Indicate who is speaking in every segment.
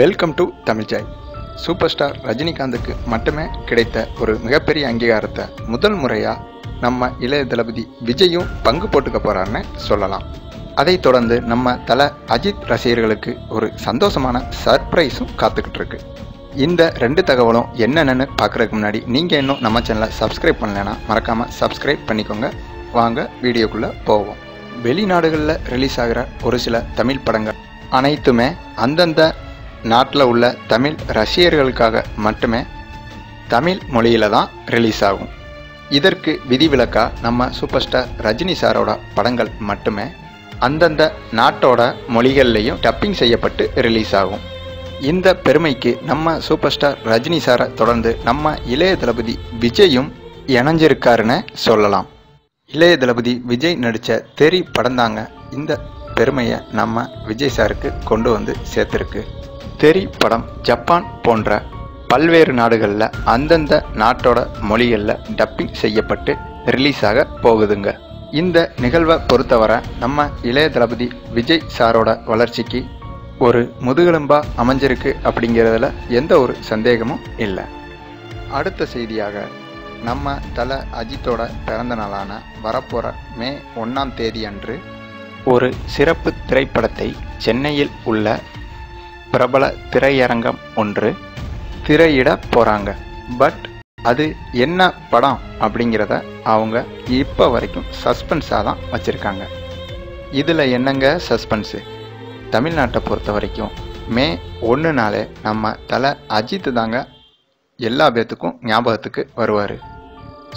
Speaker 1: Welcome to TamilJoy super star ரஜினிகாந்துக்கு மட்டுமே கிடைத்த ஒரு மிகப்பெரிய அங்கீகாரத்தை முதல் முறையாக நம்ம இளைய தளபதி விஜயும் பங்கு போட்டுக்க போகிறாருன்னு சொல்லலாம். அதைத் தொடர்ந்து நம்ம தல அஜித் ரசிகர்களுக்கு ஒரு சந்தோஷமான சர்ப்ரைஸும் காத்துக்கிட்டு இருக்கு. இந்த ரெண்டு தகவலும் என்னென்னு பார்க்குறதுக்கு முன்னாடி நீங்கள் இன்னும் நம்ம சேனலை சப்ஸ்கிரைப் பண்ணலைன்னா மறக்காமல் சப்ஸ்கிரைப் பண்ணிக்கோங்க. வாங்க வீடியோக்குள்ளே போவோம். வெளிநாடுகளில் ரிலீஸ் ஆகிற ஒரு சில தமிழ் படங்கள் அனைத்துமே அந்தந்த நாட்டில் உள்ள தமிழ் ரசிகர்களுக்காக மட்டுமே தமிழ் மொழியில் தான் ரிலீஸ் ஆகும். இதற்கு விதிவிலக்காக நம்ம சூப்பர் ஸ்டார் ரஜினி சாரோட படங்கள் மட்டுமே அந்தந்த நாட்டோட மொழிகள்லேயும் டப்பிங் செய்யப்பட்டு ரிலீஸ் ஆகும். இந்த பெருமைக்கு நம்ம சூப்பர் ஸ்டார் ரஜினி சாரை தொடர்ந்து நம்ம இளைய தளபதி விஜயும் இணைஞ்சிருக்காருன்னு சொல்லலாம். இளைய தளபதி விஜய் நடித்த தெரி படம்தாங்க இந்த பெருமையை நம்ம விஜய் சாருக்கு கொண்டு வந்து சேர்த்துருக்கு. தெரி படம் ஜப்பான் போன்ற பல்வேறு நாடுகளில் அந்தந்த நாட்டோட மொழிகளில் டப்பிங் செய்யப்பட்டு ரிலீஸ் ஆக போகுதுங்க. இந்த நிகழ்வை பொறுத்தவரை நம்ம இளைய தளபதி விஜய் சாரோட வளர்ச்சிக்கு ஒரு முதுகெலும்பாக அமைஞ்சிருக்கு அப்படிங்கிறதுல எந்த ஒரு சந்தேகமும் இல்லை. அடுத்த செய்தியாக நம்ம தல அஜித்தோட பிறந்த நாளான வரப்போகிற மே ஒன்றாம் தேதி அன்று ஒரு சிறப்பு திரைப்படத்தை சென்னையில் உள்ள பிரபல திரையரங்கம் ஒன்று திரையிட போகிறாங்க பட் அது என்ன படம் அப்படிங்கிறத அவங்க இப்போ வரைக்கும் சஸ்பென்ஸாக தான் வச்சுருக்காங்க. இதில் என்னங்க சஸ்பென்ஸு? தமிழ்நாட்டை பொறுத்த வரைக்கும் மே ஒன்று நாளே நம்ம தலை அஜித் தாங்க எல்லா பேத்துக்கும் ஞாபகத்துக்கு வருவார்.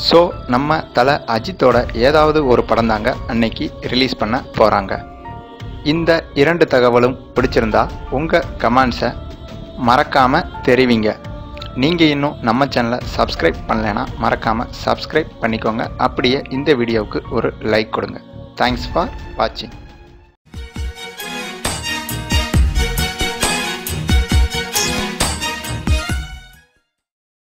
Speaker 1: ஸோ நம்ம தலை அஜித்தோட ஏதாவது ஒரு படம் தாங்க அன்னைக்கு ரிலீஸ் பண்ண போகிறாங்க இந்த இரண்டு தகவலும் பிடிச்சிருந்தா உங்கள் கமெண்ட்ஸை மறக்காமல் தெரிவிங்க. நீங்கள் இன்னும் நம்ம சேனலை சப்ஸ்கிரைப் பண்ணலைன்னா மறக்காமல் சப்ஸ்கிரைப் பண்ணிக்கோங்க. அப்படியே இந்த வீடியோவுக்கு ஒரு லைக் கொடுங்க. தேங்க்ஸ் ஃபார் வாட்சிங்